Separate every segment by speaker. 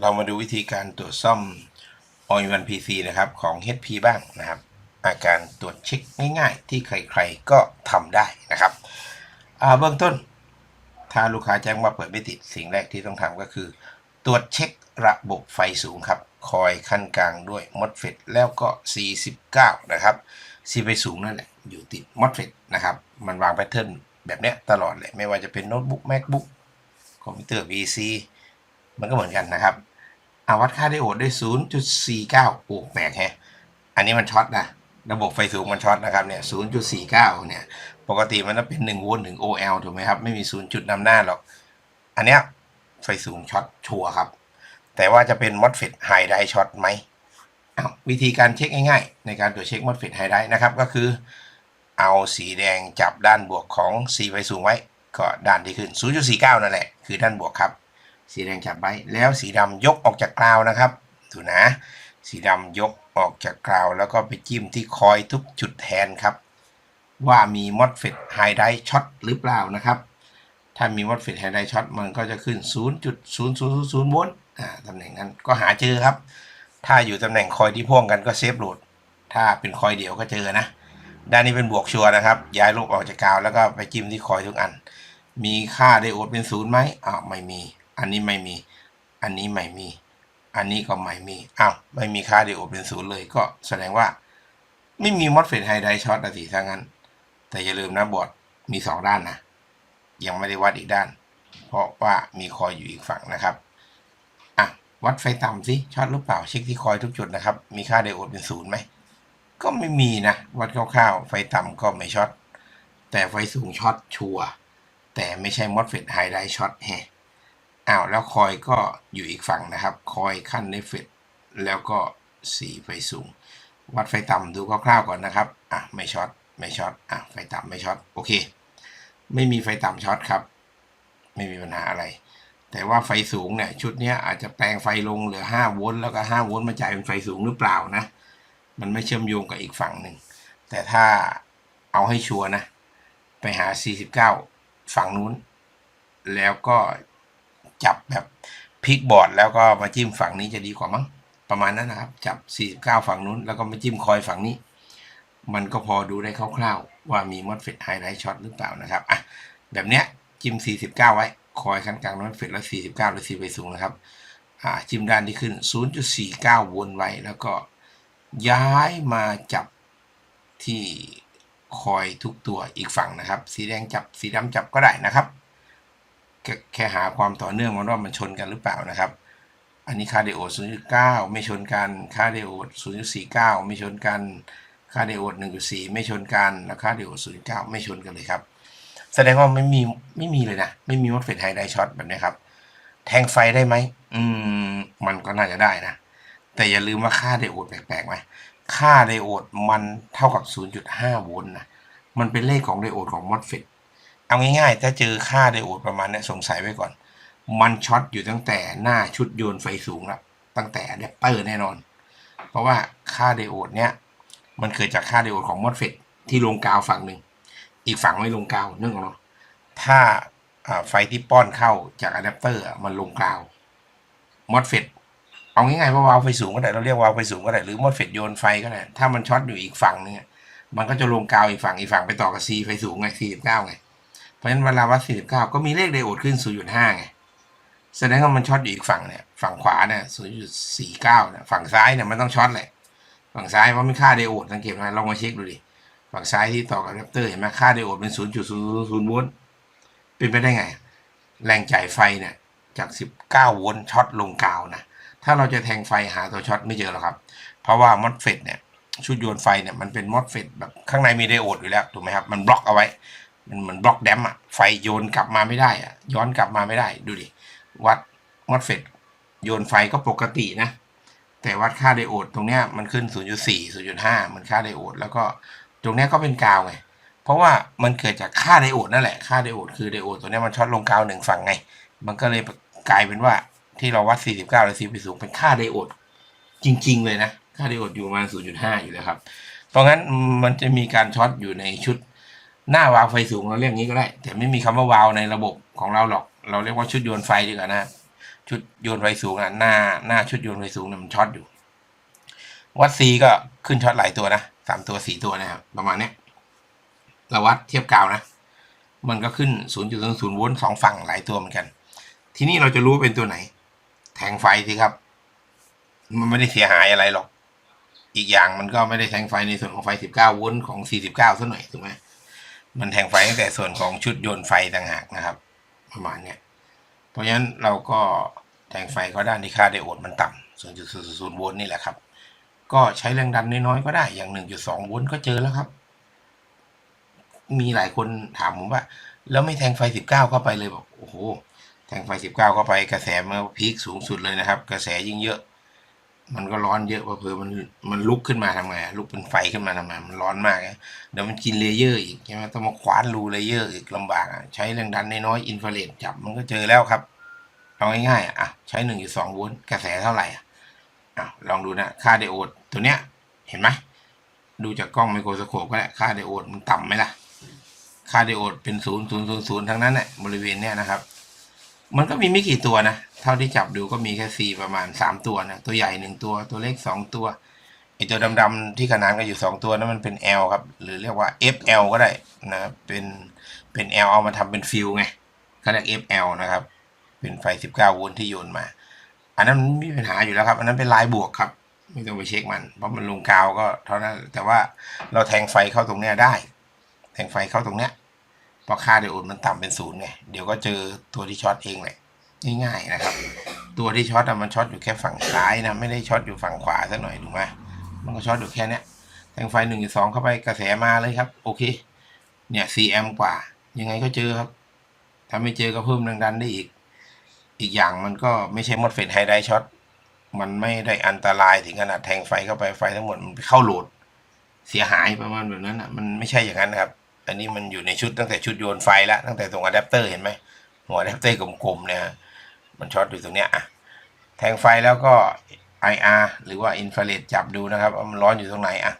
Speaker 1: เรามาดูวิธีการตรวจซ่อม All in One PC นะครับของ HP บ้างนะครับ อาการตรวจเช็คง่ายๆ ที่ใครๆก็ทำได้นะครับเบื้องต้น ถ้าลูกค้าแจ้งว่าเปิดไม่ติดสิ่งแรกที่ต้องทำก็คือ ตรวจเช็คระบบไฟสูงครับ คอยขั้นกลางด้วยมอดเฟตแล้วก็ 49 นะครับซีไฟสูงนั่นแหละอยู่ติดมอดเฟตนะครับ มันวางแพทเทิร์นแบบเนี้ยตลอดเลยไม่ว่าจะเป็นโน้ตบุ๊ก MacBook คอมพิวเตอร์ PC มันก็เหมือนกันนะครับอาวัดค่าไดโอดได้ 0.49โอ้แปลกแฮะ อันนี้มันช็อตนะ ระบบไฟสูงมันช็อตนะครับเนี่ย 0.49 เนี่ย ปกติมันต้องเป็น1โวลต์ถึง OL ถูกไหมครับ ไม่มี 0 จุดนำหน้าหรอก อันเนี้ยไฟสูงช็อตชัวร์ครับ แต่ว่าจะเป็น MOSFET High Drive ช็อตไหมอ้าววิธีการเช็คง่ายๆ ในการตรวจเช็ค MOSFET High Drive นะครับ ก็คือ เอาสีแดงจับด้านบวกของสีไฟสูงไว้ ก็ด้านที่ขึ้น 0.49 นั่นแหละ คือด้านบวกครับ สีแดงจับไว้แล้วสีดำยกออกจากกราวนะครับดูนะ สีดำยกออกจากกราวแล้วก็ไปจิ้มที่คอยทุกจุดแทนครับ ว่ามี MOSFET High Drive ช็อตหรือเปล่านะครับ ถ้ามี MOSFET High Drive ช็อตมันก็จะขึ้น 0.0000โวลต์ตำแหน่งนั้นก็หาเจอครับ ถ้าอยู่ตำแหน่งคอยที่พ่วงกันก็เซฟโหลดถ้าเป็นคอยเดียวก็เจอนะด้านนี้เป็นบวกชัวนะครับ ย้ายลบออกจากกาวแล้วก็ไปจิ้มที่คอยทุกอัน มีค่าไดโอดเป็นศูนย์ไหมอ้าวไม่มี อันนี้ไม่มี อันนี้ไม่มี อันนี้ก็ไม่มี อ้าว ไม่มีค่าไดโอเป็นศูนย์เลยก็แสดงว่า ไม่มีมอสเฟตไฮไดช็อตนะสิถ้างั้น แต่อย่าลืมนะบอร์ดมีสองด้านนะ ยังไม่ได้วัดอีกด้าน เพราะว่ามีคอยอยู่อีกฝั่งนะครับอะวัดไฟต่ำสิช็อตหรือเปล่าเช็คที่คอยทุกจุดนะครับ มีค่าไดโอดเป็นศูนย์ไหมก็ไม่มีนะ วัดคร่าวๆ ไฟต่ำก็ไม่ช็อตแต่ไฟสูงช็อตชัวแต่ไม่ใช่มอสเฟตไฮไลท์ช็อตแฮะ อ้าวแล้วคอยก็อยู่อีกฝั่งนะครับ คอยขั้นในเฟตแล้วก็สีไฟสูง วัดไฟต่ำดูคร่าวๆก่อนนะครับ อะไม่ช็อตไม่ช็อตอะไฟต่ำไม่ช็อตโอเค ไม่มีไฟต่ำช็อตครับ ไม่มีปัญหาอะไร แต่ว่าไฟสูงเนี่ยชุดเนี้ยอาจจะแปลงไฟลงเหลือ5โวลต์แล้วก็5โวลต์มาจ่ายเป็นไฟสูงหรือเปล่านะ มันไม่เชื่อมโยงกับอีกฝั่งหนึ่งแต่ถ้าเอาให้ชัวร์นะ ไปหา 49 ฝั่งนู้น แล้วก็ จับแบบพลิกบอร์ดแล้วก็มาจิ้มฝั่งนี้จะดีกว่ามั้งประมาณนั้นนะครับ จับ 49 ฝั่งนู้น แล้วก็มาจิ้มคอยฝั่งนี้ มันก็พอดูได้คร่าวๆ ว่ามีมอสเฟตไฮไลท์ช็อตหรือเปล่านะครับอะแบบเนี้ยจิ้ม 49 ไว้คอยขั้นกลางมอสเฟตแล้ว 49หรือ4ไปสูงนะครับอ่าจิ้มด้านที่ขึ้น 0.49 วนไว้แล้วก็ย้ายมาจับที่คอยทุกตัวอีกฝั่งนะครับ สีแดงจับสีดำจับก็ได้นะครับ แค่แค่หาความต่อเนื่องมันว่ามันชนกันหรือเปล่านะครับ อันนี้ค่าไดโอด0.9 ไม่ชนกันค่าไดโอด0.49 ไม่ชนกันค่าไดโอด1.4 ไม่ชนกัน แล้วค่าไดโอด0.9 ไม่ชนกันเลยครับ แสดงว่าไม่มีไม่มีเลยนะ ไม่มีมอสเฟตไฮไดช็อตแบบนี้ครับ แทงไฟได้ไหม อืม มันก็น่าจะได้นะ แต่อย่าลืมว่าค่าไดโอดแปลกๆไหมค่าไดโอดมันเท่ากับ 0.5 โวลต์นะ มันเป็นเลขของไดโอดของมอสเฟต เอาง่ายๆ ถ้าเจอค่าไดโอดประมาณนี้สงสัยไว้ก่อน มันช็อตอยู่ตั้งแต่หน้าชุดโยนไฟสูงแล้วตั้งแต่อะแดปเตอร์แน่นอน เพราะว่าค่าไดโอดเนี้ยมันเกิดจากค่าไดโอดของมอสเฟตที่ลงกาวฝั่งหนึ่ง อีกฝั่งไม่ลงกาวนึกออกเนาะถ้าไฟที่ป้อนเข้าจากอะแดปเตอร์อะมันลงกาวมอสเฟตเอาง่ายๆว่าวาล์วไฟสูงก็ได้เราเรียกวาล์วไฟสูงก็ได้หรือมอสเฟตโยนไฟก็ได้ถ้ามันช็อตอยู่อีกฝั่งนึงมันก็จะลงกาวอีกฝั่งอีกฝั่งไปต่อกับ C ไฟสูงไง49ไงเพ ราะฉะนั้นเวลาวัด49ก็มีเลขไดโอดขึ้น0.5ไงแสดงว่ามันช็อตอยู่อีกฝั่งเนี่ยฝั่งขวาเนี่ย0.49เนี่ยฝั่งซ้ายเนี่ยมันต้องช็อตแหละฝั่งซ้ายเพราะมันค่าไดโอดสังเกตไหมลองมาเช็คดูดิฝั่งซ้ายที่ต่อกับอะแดปเตอร์เห็นไหมค่าไดโอดเป็น0.00โวลต์เป็นไปได้ไง แรงจ่ายไฟเนี่ยจาก19โวลต์ช็อตลงกาวนะถ้าเราจะแทงไฟหาตัวช็อตไม่เจอหรอกครับ เพราะว่ามอสเฟตเนี่ยชุดโยนไฟเนี่ยมันเป็นมอสเฟตแบบข้างในมีไดโอดอยู่แล้วถูกไหมครับมันบล็อกเอาไว้ มันเหมือนบล็อกแดมอะไฟโยนกลับมาไม่ได้อะย้อนกลับมาไม่ได้ดูดิวัดมอสเฟตโยนไฟก็ปกตินะ แต่วัดค่าไดโอดตรงเนี้ยมันขึ้น 0.4 0.5มันค่าไดโอดแล้วก็ตรงเนี้ยก็เป็นกาวไงเพราะว่ามันเกิดจากค่าไดโอดนั่นแหละค่าไดโอดคือไดโอดตัวเนี้ยมันช็อตลงกาวหนึ่งฝั่งไง มันก็เลยกลายเป็นว่าที่เราวัด 49หรือ4ไปสูงเป็นค่าไดโอดจริง ๆ เลยนะ ค่าไดโอดอยู่ประมาณ0.5 อยู่แล้วครับเพราะงั้นมันจะมีการช็อตอยู่ในชุด หน้าวาวไฟสูงเราเรียกงี้ก็ได้ แต่ไม่มีคำว่าวาวในระบบของเราหรอก เราเรียกว่าชุดโยนไฟดีกว่านะชุดโยนไฟสูงอะหน้าหน้าชุดโยนไฟสูงเนี่ยมันช็อตอยู่ วัดซีก็ขึ้นช็อตหลายตัวนะสามตัวสี่ตัวนะครับประมาณเนี้ยเราวัดเทียบกาวนะ มันก็ขึ้น 0.00โวลต์สองฝั่งหลายตัวเหมือนกัน ทีนี้เราจะรู้เป็นตัวไหน แทงไฟสิครับ มันไม่ได้เสียหายอะไรหรอก อีกอย่างมันก็ไม่ได้แทงไฟในส่วนของไฟ 19โวลต์ของ 49ซะหน่อยถูกไหม มันแทงไฟตั้งแต่ส่วนของชุดโยนไฟต่างหากนะครับ ประมาณเนี้ยเพราะฉะนั้นเราก็แทงไฟเขาด้านที่ค่าไดโอดมันต่ำ0.00โวลต์นี่แหละครับ ก็ใช้แรงดันน้อยๆก็ได้อย่าง1.2โวลต์ก็เจอแล้วครับ มีหลายคนถามผมว่า แล้วไม่แทงไฟ19เข้าไปเลยบอกโอ้โหแทงไฟ19เข้าไปกระแสมันพีคสูงสุดเลยนะครับ กระแสยิ่งเยอะ มันก็ร้อนเยอะเพราะเผื่อมันมันลุกขึ้นมาทำไงลุกเป็นไฟขึ้นมาทำไงมันร้อนมากเดี๋ยวมันกินเลเยอร์อีกใช่ไหมต้องมาคว้านรูเลเยอร์อีกลำบากอะใช้แรงดันน้อยอินฟราเรดจับมันก็เจอแล้วครับเอาง่ายๆอะใช้1.2โวลต์กระแสเท่าไหร่อะลองดูนะค่าไดโอดตัวเนี้ยเห็นไหมดูจากกล้องไมโครสโคปก็ได้ค่าไดโอดมันต่ำไหมล่ะค่าไดโอดเป็นศูนย์ศูนย์ศูนย์ศูนย์ทั้งนั้นแหละบริเวณเนี้ยนะครับ มันก็มีไม่กี่ตัวนะ เท่าที่จับดูก็มีแค่สี่ประมาณสามตัวนะ ตัวใหญ่หนึ่งตัวตัวเล็กสองตัวไอตัวดำๆที่ขนานกันอยู่สองตัวนั้นมันเป็น L ครับ หรือเรียกว่า FL ก็ได้นะเป็นเป็น L เอามาทำเป็นฟิลไงเขาเรียก FL นะครับ เป็นไฟ 19 โวลต์ที่โยนมา อันนั้นมีปัญหาอยู่แล้วครับ อันนั้นเป็นลายบวกครับ ไม่ต้องไปเช็คมัน เพราะมันลงกาวก็เท่านั้นแต่ว่าเราแทงไฟเข้าตรงเนี้ยได้ แทงไฟเข้าตรงเนี้ยเพราะค่าไดโอดมันต่ำเป็นศูนย์ไงเดี๋ยวก็เจอตัวที่ช็อตเองแหละ ง่ายๆนะครับ ตัวที่ช็อตอะมันช็อตอยู่แค่ฝั่งซ้ายนะไม่ได้ช็อตอยู่ฝั่งขวาสักหน่อยถูกไหมมันก็ช็อตอยู่แค่นี้แทงไฟหนึ่งสองเข้าไปกระแสมาเลยครับ โอเค เนี่ย4แอมกว่า ยังไงก็เจอครับ ถ้าไม่เจอก็เพิ่มแรงดันได้อีก อีกอย่างมันก็ไม่ใช่มดเฟดไฮไดช็อตมันไม่ได้อันตรายถึงขนาดแทงไฟเข้าไปไฟทั้งหมดมันไปเข้าโหลด เสียหายประมาณแบบนั้นอะ มันไม่ใช่อย่างนั้นนครับ อันนี้มันอยู่ในชุดตั้งแต่ชุดโยนไฟแล้วตั้งแต่ตรงอะแดปเตอร์เห็นไหมหัวอะแดปเตอร์กลมๆเนี่ย มันช็อตอยู่ตรงเนี้ยอะแทงไฟแล้วก็ IR หรือว่าอินฟราเรดจับดูนะครับว่ามันร้อนอยู่ตรงไหนอะ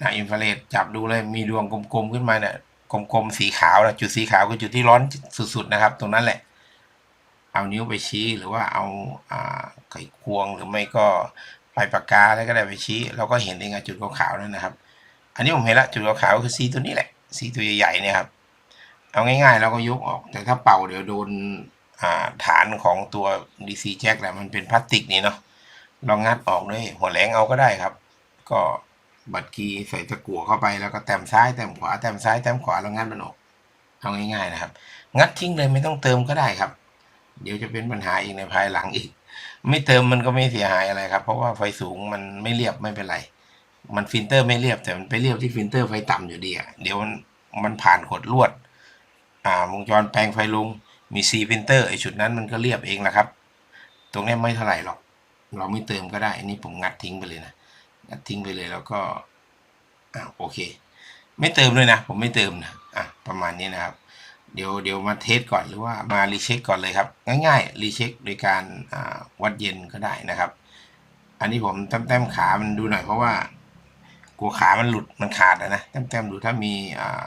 Speaker 1: นะอินฟราเรดจับดูเลยมีดวงกลมๆขึ้นมาเนี่ยกลมๆสีขาวนะจุดสีขาวคือจุดที่ร้อนสุดๆนะครับ ตรงนั้นแหละ เอานิ้วไปชี้หรือว่าเอาไขควงหรือไม่ก็ปลายปากกาอะไรก็ได้ไปชี้ เราก็เห็นเองอะจุดขาวๆนั่นนะครับ อันนี้ผมเห็นละจุดขาวๆคือซีตัวนี้แหละซีตัวใหญ่ๆเนี่ยครับเอาง่ายๆเราก็ยกออกแต่ถ้าเป่าเดี๋ยวโดน ฐานของตัว DC jack แหละมันเป็นพลาสติกนี่เนาะลองงัดออกด้วยหัวแหลงเอาก็ได้ครับ ก็บัตรคีย์ใส่ตะกั่วเข้าไปแล้วก็แต้มซ้ายแต้มขวาแต้มซ้ายแต้มขวาแล้วงัดมันออกเอาง่ายๆนะครับ งัดทิ้งเลยไม่ต้องเติมก็ได้ครับ เดี๋ยวจะเป็นปัญหาอีกในภายหลังอีก ไม่เติมมันก็ไม่เสียหายอะไรครับ เพราะว่าไฟสูงมันไม่เรียบไม่เป็นไร มันฟิลเตอร์ไม่เรียบแต่มันไปเรียบที่ฟิลเตอร์ไฟต่ำอยู่ดีอะเดี๋ยวมันมันผ่านขดลวด อ่าวงจรแปลงไฟลุง มีซีฟิลเตอร์ไอชุดนั้นมันก็เรียบเองนะครับ ตรงนี้ไม่เท่าไหร่หรอก เราไม่เติมก็ได้อันนี้ผมงัดทิ้งไปเลยนะงัดทิ้งไปเลยแล้วก็อ่าโอเค ไม่เติมเลยนะ ผมไม่เติมนะอะประมาณนี้นะครับ เดี๋ยวเดี๋ยวมาเทสก่อนหรือว่ามารีเช็คก่อนเลยครับ ง่ายๆรีเช็คโดยการอ่าวัดเย็นก็ได้นะครับ อันนี้ผมแต้มๆขามันดูหน่อยเพราะว่ากลัวขามันหลุดมันขาดนะนะแต้มๆดูถ้ามีอ่า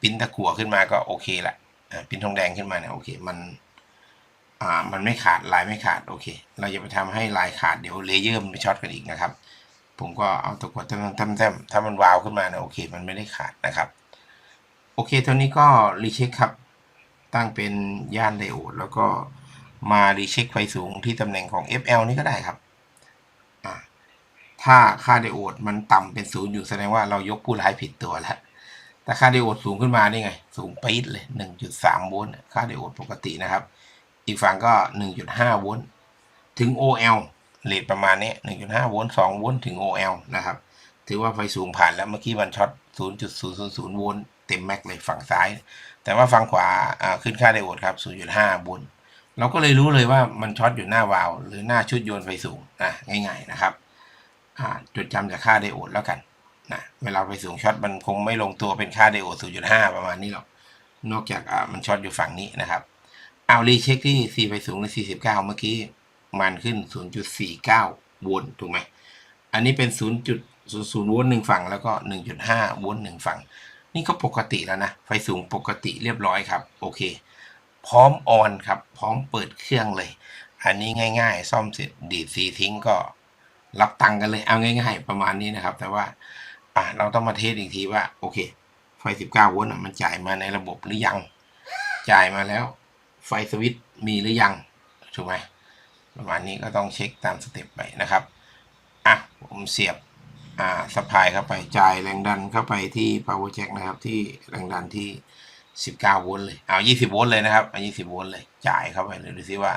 Speaker 1: ปิ้นตะกั่วขึ้นมาก็โอเคแหละ ปิ้นทองแดงขึ้นมาเนี่ยโอเคมันอ่ามันไม่ขาดลายไม่ขาดโอเค เราอย่าไปทำให้ลายขาดเดี๋ยวเลเยอร์มันไปช็อตกันอีกนะครับ ผมก็เอาตะกั่วแต้มๆๆถ้ามันวาวขึ้นมาเนี่ยโอเค มันไม่ได้ขาดนะครับ โอเคเท่านี้ก็รีเช็คครับตั้งเป็นย่านไดโอดแล้วก็มารีเช็คไฟสูงที่ตำแหน่งของ FL นี่ก็ได้ครับ ถ้าค่าไดโอดมันต่ำเป็นศูนย์อยู่แสดงว่าเรายกผู้ร้ายผิดตัวแล้ว แต่ค่าไดโอดสูงขึ้นมานี่ไง สูงปี๊ดเลย 1.3 โวลต์ค่าไดโอดปกตินะครับ อีกฝั่งก็ 1.5 โวลต์ถึง OL เรทประมาณนี้ 1.5 โวลต์2โวลต์ถึง OL นะครับ ถือว่าไฟสูงผ่านแล้วเมื่อกี้มันช็อต 0.000 โวลต์เต็มแม็กเลยฝั่งซ้าย แต่ว่าฝั่งขวาขึ้นค่าไดโอดครับ 0.5 โวลต์เราก็เลยรู้เลยว่ามันช็อตอยู่หน้าวาล์วหรือหน้าชุดโยนไฟสูงอะง่าย ๆนะครับจดจำจากค่าไดโอดแล้วกัน นะเวลาไฟสูงช็อตมันคงไม่ลงตัวเป็นค่าไดโอด0.5 ประมาณนี้หรอก นอกจากอ่ามันช็อตอยู่ฝั่งนี้นะครับเอารีเช็คที่ C ไฟสูงใน 49 เมื่อกี้ มันขึ้น 0.49 โวลต์ถูกไหม อันนี้เป็น 0.00 โวลต์หนึ่งฝั่งแล้วก็ 1.5 โวลต์หนึ่งฝั่ง นี่ก็ปกติแล้วนะ ไฟสูงปกติเรียบร้อยครับ โอเค พร้อมออนครับ พร้อมเปิดเครื่องเลย อันนี้ง่าย ๆ ซ่อมเสร็จดีดซีทิ้งก็รับตังค์กันเลย เอาง่าย ๆ ประมาณนี้นะครับ แต่ว่า อะเราต้องมาเทสอีกทีว่า โอเค ไฟ 19 โวลต์มันจ่ายมาในระบบหรือยัง จ่ายมาแล้ว ไฟสวิตช์มีหรือยัง ถูกไหมประมาณนี้ก็ต้องเช็คตามสเต็ปไปนะครับ อะ ผมเสียบ อ่าสปายเข้าไปจ่ายแรงดันเข้าไปที่ power jack นะครับ ที่แรงดันที่ 19 โวลต์เลย เอา 20 โวลต์เลยนะครับเอา20 โวลต์เลย จ่ายเข้าไปเลยดูซิว่า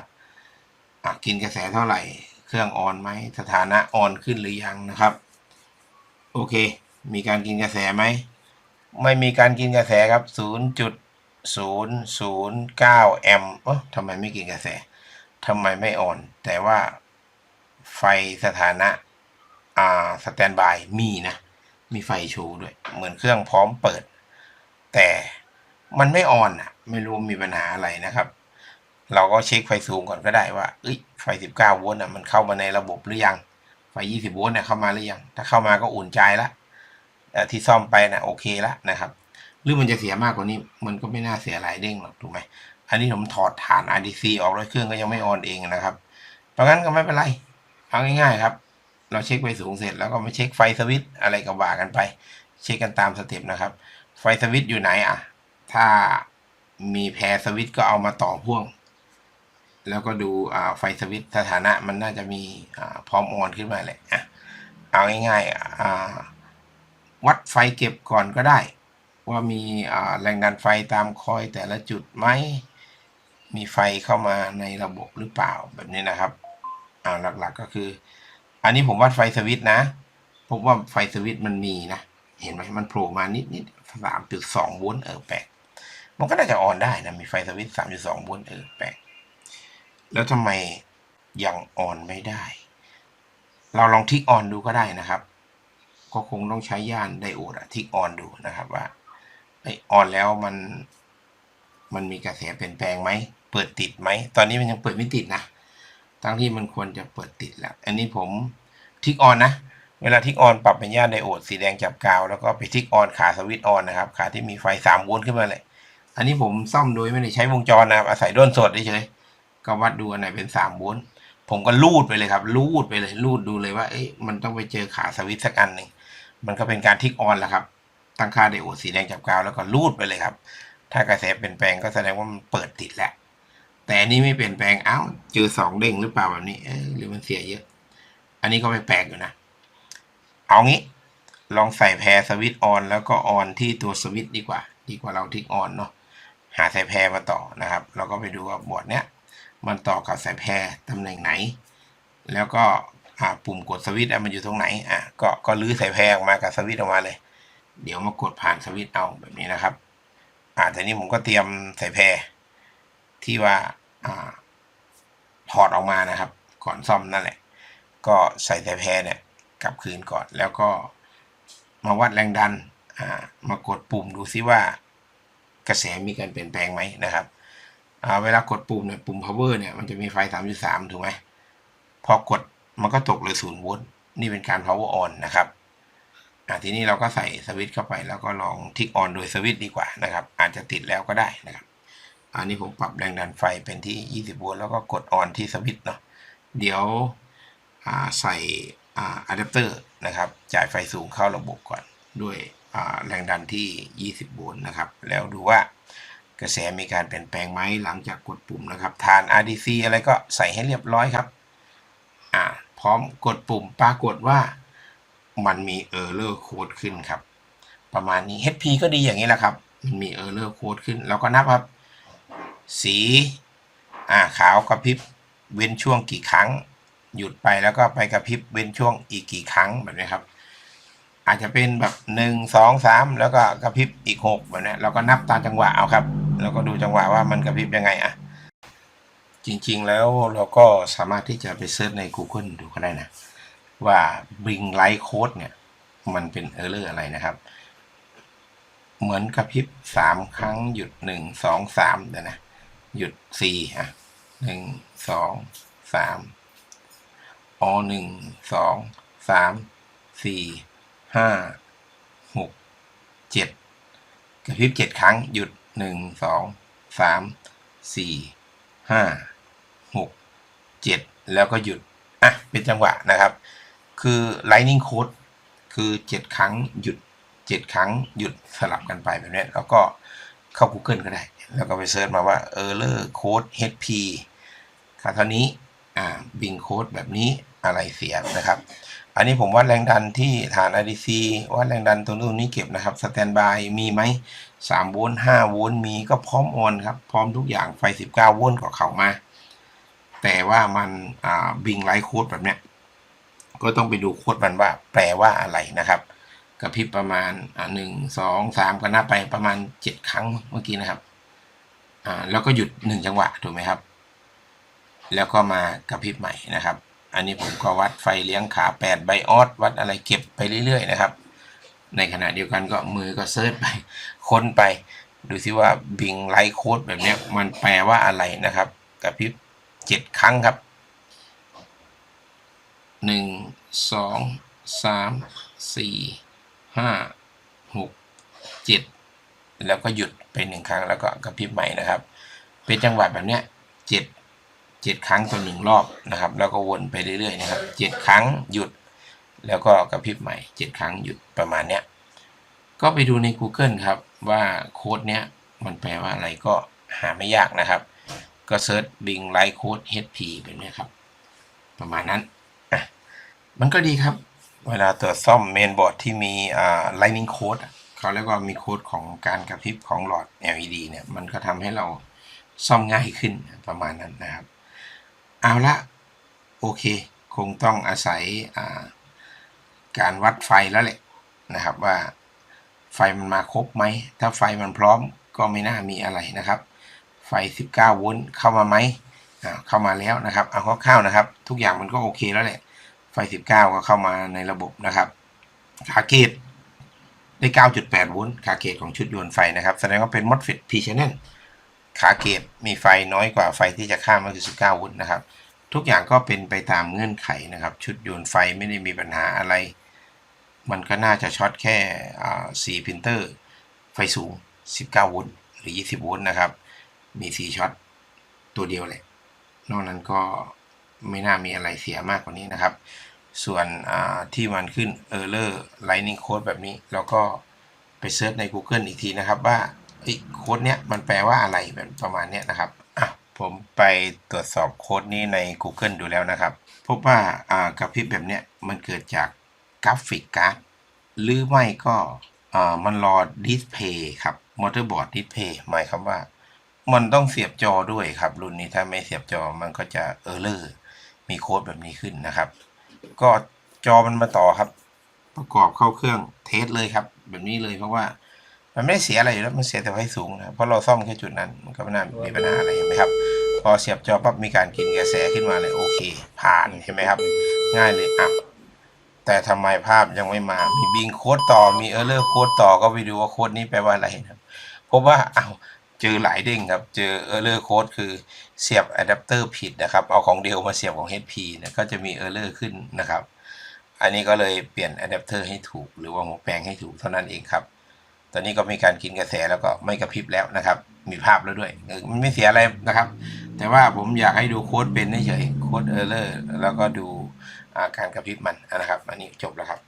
Speaker 1: อะ กินกระแสเท่าไหร่ เครื่องออนไหม สถานะออนขึ้นหรือยังนะครับ โอเค มีการกินกระแสไหม ไม่มีการกินกระแสครับ 0.009 แอมป์เออทำไมไม่กินกระแสทำไมไม่อ่อน แต่ว่าไฟสถานะ อ่า สแตนบายมีนะ มีไฟโชว์ด้วย เหมือนเครื่องพร้อมเปิด แต่มันไม่อ่อนอะ ไม่รู้มีปัญหาอะไรนะครับ เราก็เช็คไฟสูงก่อนก็ได้ว่าเอ้ยไฟ 19 โวลต์อะ มันเข้ามาในระบบหรือยัง ไฟ 20 โวลต์เนี่ยเข้ามาหรือยัง ถ้าเข้ามาก็อุ่นใจละ ที่ซ่อมไปนะโอเคละนะครับ หรือมันจะเสียมากกว่านี้ มันก็ไม่น่าเสียหลายเด้งหรอกถูกไหมอันนี้ผมถอดฐาน RDC ออกแล้วเครื่องก็ยังไม่ออนเองนะครับ เพราะงั้นก็ไม่เป็นไรเอาง่ายๆครับ เราเช็คไฟสูงเสร็จแล้วก็มาเช็คไฟสวิตอะไรก็ว่ากันไป เช็คกันตามสเต็ปนะครับ ไฟสวิตอยู่ไหนอะ ถ้ามีแพรสวิตก็เอามาต่อพ่วง แล้วก็ดูอ่าไฟสวิตสถานะมันน่าจะมีพร้อมออนขึ้นมาแหละอะเอาง่ายๆอ่า วัดไฟเก็บก่อนก็ได้ ว่ามีแรงดันไฟตามคอยแต่ละจุดไหมมีไฟเข้ามาในระบบหรือเปล่าแบบนี้นะครับอ่าหลักๆก็คือ อันนี้ผมวัดไฟสวิตช์นะพบว่าไฟสวิตช์มันมีนะ เห็นไหมมันโผล่มานิดนิดสามจุดสองโวลต์เออแปลกมันก็น่าจะออนได้นะ มีไฟสวิตช์สามจุดสองโวลต์เออแปลกแล้วทำไมยังออนไม่ได้ เราลองทิกออนดูก็ได้นะครับ ก็คงต้องใช้ย่านไดโอดทิกออนดูนะครับว่าไอออนแล้วมันมันมีกระแสเปลี่ยนแปลงไหม เปิดติดไหม ตอนนี้มันยังเปิดไม่ติดนะทั้งที่มันควรจะเปิดติดแล้ว อันนี้ผมทิกออนนะ เวลาทิกออนปรับเป็นย่านไดโอดสีแดงจับกาว แล้วก็ไปทิกออนขาสวิตออนนะครับ ขาที่มีไฟ3โวลต์ขึ้นมาเลย อันนี้ผมซ่อมโดยไม่ได้ใช้วงจรนะครับอาศัยด้วนสดเฉยก็วัดดูอันไหนเป็น3โวลต์ผมก็ลูดไปเลยครับ ลูดไปเลย ลูดดูเลยว่า เอ๊ะมันต้องไปเจอขาสวิตสักอันหนึ่ง มันก็เป็นการทิกออนแหละครับ ตั้งค่าไดโอดสีแดงจับกาวแล้วก็ลูดไปเลยครับ ถ้ากระแสเปลี่ยนแปลงก็แสดงว่ามันเปิดติดแล้ว แต่อันนี้ไม่เปลี่ยนแปลงเอ้าเจอสองเด้งหรือเปล่าแบบนี้หรือมันเสียเยอะ อันนี้ก็ไม่แปลกอยู่นะ เอางี้ ลองใส่แพรสวิตออนแล้วก็ออนที่ตัวสวิตดีกว่า ดีกว่าเราทิกออนเนาะหาสายแพรมาต่อนะครับ เราก็ไปดูว่าบอร์ดเนี้ยมันต่อกับสายแพรตำแหน่งไหน แล้วก็ อ่าปุ่มกดสวิตช์มันอยู่ตรงไหนอะก็ก็ลื้อสายแพรออกมากับสวิตช์ออกมาเลย เดี๋ยวมากดผ่านสวิตช์เอาแบบนี้นะครับอ่าแต่นี้ผมก็เตรียมสายแพรที่ว่าอ่าถอดออกมานะครับ ก่อนซ่อมนั่นแหละ ก็ใส่สายแพรเนี่ยกลับคืนก่อนแล้วก็มาวัดแรงดันอ่ามากดปุ่มดูซิว่ากระแสมีการเปลี่ยนแปลงไหมนะครับอ่าเวลากดปุ่มเนี่ยปุ่ม power เนี่ยมันจะมีไฟ 3.3 ถูกไหมพอกด มันก็ตกเลย0โวลต์นี่เป็นการ power on นะครับอ่าทีนี้เราก็ใส่สวิตช์เข้าไป แล้วก็ลองทิกออนโดยสวิตช์ดีกว่านะครับ อาจจะติดแล้วก็ได้นะครับ อันนี้ผมปรับแรงดันไฟเป็นที่ 20 โวลต์แล้วก็กดออนที่สวิตช์เนาะเดี๋ยวอ่าใส่อ่าอะแดปเตอร์นะครับ จ่ายไฟสูงเข้าระบบก่อนด้วยอ่าแรงดันที่ 20 โวลต์นะครับ แล้วดูว่ากระแสมีการเปลี่ยนแปลงไหมหลังจากกดปุ่มนะครับฐาน RDC อะไรก็ใส่ให้เรียบร้อยครับ อ่า ร้อมกดปุ่มปรากฏว่ามันมี Error Code ขึ้นครับ ประมาณนี้ HP ก็ดีอย่างนี้แหละครับ มันมี Error Code ขึ้นเราก็นับครับ สีอ่าขาวกระพริบเว้นช่วงกี่ครั้ง หยุดไปแล้วก็ไปกระพริบเว้นช่วงอีกกี่ครั้งแบบนี้ครับ อาจจะเป็นแบบหนึ่งสองสามแล้วก็กระพริบอีกหกแบบนี้เราก็นับตามจังหวะเอาครับ แล้วก็ดูจังหวะว่ามันกระพริบยังไงอะ จริงๆแล้วเราก็สามารถที่จะไปเซิร์ชใน Google ดูก็ได้นะ ว่า Bring Light Code เนี่ย มันเป็นเออร์เลอร์อะไรนะครับ เหมือนกระพริบสามครั้งหยุดหนึ่งสองสามเดี๋ยวนะ หยุดสี่อะหนึ่งสองสามอหนึ่งสองสามสี่ห้าหกเจ็ดกระพริบเจ็ดครั้งหยุดหนึ่งสองสามสี่ห้า หก7แล้วก็หยุด อะ เป็นจังหวะนะครับ คือ lightning code คือ 7 ครั้งหยุด 7 ครั้งหยุดสลับกันไปแบบนี้แล้วก็เข้า Google ก็ได้ แล้วก็ไปเซิร์ชมาว่า error code HP ค่าเท่านี้ อ่า bing code แบบนี้อะไรเสียนะครับ อันนี้ผมวัดแรงดันที่ฐาน IDC วัดแรงดันตัวนู้นนี้เก็บนะครับ สแตนบายมีไหม3โวลต์5โวลต์มีก็พร้อมออนครับ พร้อมทุกอย่างไฟ 19 โวลต์ก็เข้ามา แต่ว่ามันบิงไลท์โค้ดแบบเนี้ยก็ต้องไปดูโค้ดมันว่าแปลว่าอะไรนะครับกระพริบประมาณหนึ่งสองสามก็นับไปประมาณเจ็ดครั้งเมื่อกี้นะครับแล้วก็หยุดหนึ่งจังหวะถูกไหมครับ แล้วก็มากระพริบใหม่นะครับ อันนี้ผมก็วัดไฟเลี้ยงขา8ไบออสวัดอะไรเก็บไปเรื่อยๆนะครับ ในขณะเดียวกันก็มือก็เซิร์ชไปค้นไป ดูซิว่าบิงไลท์โค้ดแบบนี้มันแปลว่าอะไรนะครับกระพริบ เจ็ดครั้งครับหนึ่งสองสามสี่ห้าหกเจ็ดแล้วก็หยุดไปหนึ่งครั้งแล้วก็กระพริบใหม่นะครับ เป็นจังหวะแบบเนี้ยเจ็ดเจ็ดครั้งต่อหนึ่งรอบนะครับ แล้วก็วนไปเรื่อยๆนะครับเจ็ดครั้งหยุด แล้วก็กระพริบใหม่เจ็ดครั้งหยุดประมาณเนี้ยก็ไปดูใน Google ครับว่าโค้ดเนี้ยมันแปลว่าอะไรก็หาไม่ยากนะครับ ก็เซิร์ช Bing Light Code HP แบบนี้ครับ ประมาณนั้น มันก็ดีครับ เวลาตรวจซ่อมเมนบอร์ดที่มีอ่า Lightning Code เขาเรียกว่ามีโค้ดของการกระพริบของหลอด LED เนี่ย มันก็ทำให้เราซ่อมง่ายขึ้นประมาณนั้นนะครับ เอาละโอเค คงต้องอาศัยการวัดไฟแล้วแหละนะครับว่าไฟมันมาครบไหม ถ้าไฟมันพร้อมก็ไม่น่ามีอะไรนะครับ ไฟ 19 โวลต์เข้ามาไหมเข้ามาแล้วนะครับเอาคร่าวๆนะครับ ทุกอย่างมันก็โอเคแล้วแหละ ไฟ 19 ก็เข้ามาในระบบนะครับขาเกตได้ 9.8 โวลต์ขาเกตของชุดยนต์ไฟนะครับ แสดงว่าเป็น MOSFET P channel ขาเกตมีไฟน้อยกว่าไฟที่จะข้ามก็คือ 19 โวลต์นะครับ ทุกอย่างก็เป็นไปตามเงื่อนไขนะครับ ชุดยนต์ไฟไม่ได้มีปัญหาอะไร มันก็น่าจะช็อตแค่สีพินเตอร์ไฟสูง 19 โวลต์หรือ 20 โวลต์นะครับ มีสีช็อตตัวเดียวแหละ นอกนั้นก็ไม่น่ามีอะไรเสียมากกว่านี้นะครับ ส่วนที่มันขึ้น Error Lightning Code แบบนี้ เราก็ไปเซิร์ชใน Google อีกทีนะครับว่าโค้ดเนี้ยมันแปลว่าอะไรแบบประมาณเนี้ยนะครับอะผมไปตรวจสอบโค้ดนี้ใน Google ดูแล้วนะครับ พบว่าอ่ากระพริบแบบเนี้ยมันเกิดจากกราฟิกการ์ดหรือไม่ก็อ่ามันรอดิสเพย์ครับมอเตอร์บอร์ดดิสเพย์หมายความว่า มันต้องเสียบจอด้วยครับ รุ่นนี้ถ้าไม่เสียบจอมันก็จะเออร์เลอร์มีโค้ดแบบนี้ขึ้นนะครับ ก็จอมันมาต่อครับ ประกอบเข้าเครื่องเทสเลยครับ แบบนี้เลยเพราะว่ามันไม่ได้เสียอะไรอยู่แล้วมันเสียแต่ไฟสูงนะเพราะเราซ่อมแค่จุดนั้นมันก็ไม่น่ามีปัญหาอะไรเห็นไหมครับ พอเสียบจอปั๊บมีการกินกระแสขึ้นมาเลยโอเค ผ่านเห็นไหมครับ ง่ายเลยอะแต่ทำไมภาพยังไม่มา มีบิงโค้ดต่อมีเออร์เลอร์โค้ดต่อก็ไปดูว่าโค้ดนี้แปลว่าอะไรนะครับพบว่าอ้าว เจอหลายเด้งครับ เจอเออร์เลอร์โค้ดคือเสียบอะแดปเตอร์ผิดนะครับ เอาของเดียวมาเสียบของ HP เนี่ยก็จะมีเออร์เลอร์ขึ้นนะครับ อันนี้ก็เลยเปลี่ยนอะแดปเตอร์ให้ถูก หรือว่าหัวแปลงให้ถูกเท่านั้นเองครับ ตอนนี้ก็มีการกินกระแสแล้วก็ไม่กระพริบแล้วนะครับ มีภาพแล้วด้วยมันไม่เสียอะไรนะครับ แต่ว่าผมอยากให้ดูโค้ดเป็นเฉยโค้ดเออร์เลอร์แล้วก็ดูอาการกระพริบมันนะครับ อันนี้จบแล้วครับ